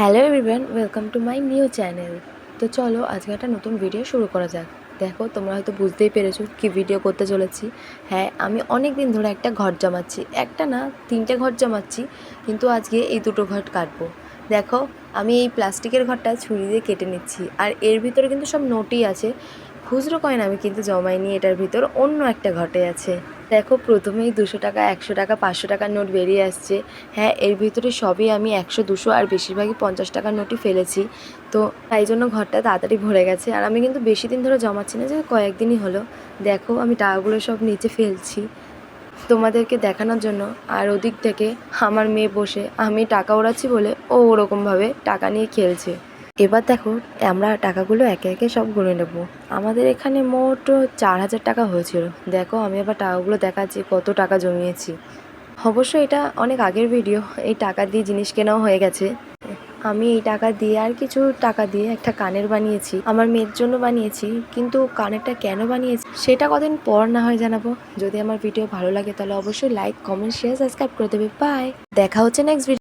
Hello everyone welcome to my new channel তো চলো, আজকে একটা নতুন ভিডিও শুরু করা যাক। দেখো, তোমরা হয়তো বুঝতেই পেরেছ কি ভিডিও করতে চলেছি। হ্যাঁ আমি অনেক দিন ধরে একটা ঘর জমাচ্ছি। একটা না, তিনটে ঘর জমাচ্ছি, কিন্তু আজকে এই দুটো ঘর কাটবো। দেখো, আমি এই প্লাস্টিকের ঘরটা ছুরি দিয়ে কেটে নিচ্ছি, আর এর ভিতরে কিন্তু সব নোটই আছে। খুচরো কয়েন আমি কিন্তু জমাইনি, এটার ভিতর অন্য একটা ঘটে আছে। দেখো, প্রথমেই দুশো টাকা, একশো টাকা, পাঁচশো টাকার নোট বেরিয়ে আসছে। হ্যাঁ এর ভিতরে সবই আমি একশো, দুশো আর বেশিরভাগই পঞ্চাশ টাকার নোটই ফেলেছি। তো তাই জন্য ঘরটা তাড়াতাড়ি ভরে গেছে। আর আমি কিন্তু বেশি দিন ধরে জমাচ্ছি না, যে কয়েকদিনই হলো। দেখো, আমি টাকাগুলো সব নিচে ফেলছি তোমাদেরকে দেখানোর জন্য। আর ওদিক থেকে আমার মেয়ে বসে, আমি টাকা ওড়াচ্ছি বলে ও ওরকমভাবে টাকা নিয়ে খেলছে। এবার দেখো, আমরা টাকাগুলো একে একে সব গুনে নেব। আমাদের এখানে মোট চার হাজার টাকা হয়েছিল। দেখো, আমি আবার টাকাগুলো দেখাচ্ছি, কত টাকা জমিয়েছি। অবশ্য এটা অনেক আগের ভিডিও এই টাকা দিয়ে জিনিস কেনাও হয়ে গেছে। আমি এই টাকা দিয়ে আর কিছু টাকা দিয়ে একটা কানের বানিয়েছি, আমার মেয়ের জন্য বানিয়েছি, কিন্তু কানেরটা কেন বানিয়েছি, সেটা কদিন পর না হয় জানাব। যদি আমার ভিডিও ভালো লাগে, তাহলে অবশ্যই লাইক কমেন্ট শেয়ার সাবস্ক্রাইব করে দেবে। বাই দেখা হচ্ছে নেক্সট ভিডিও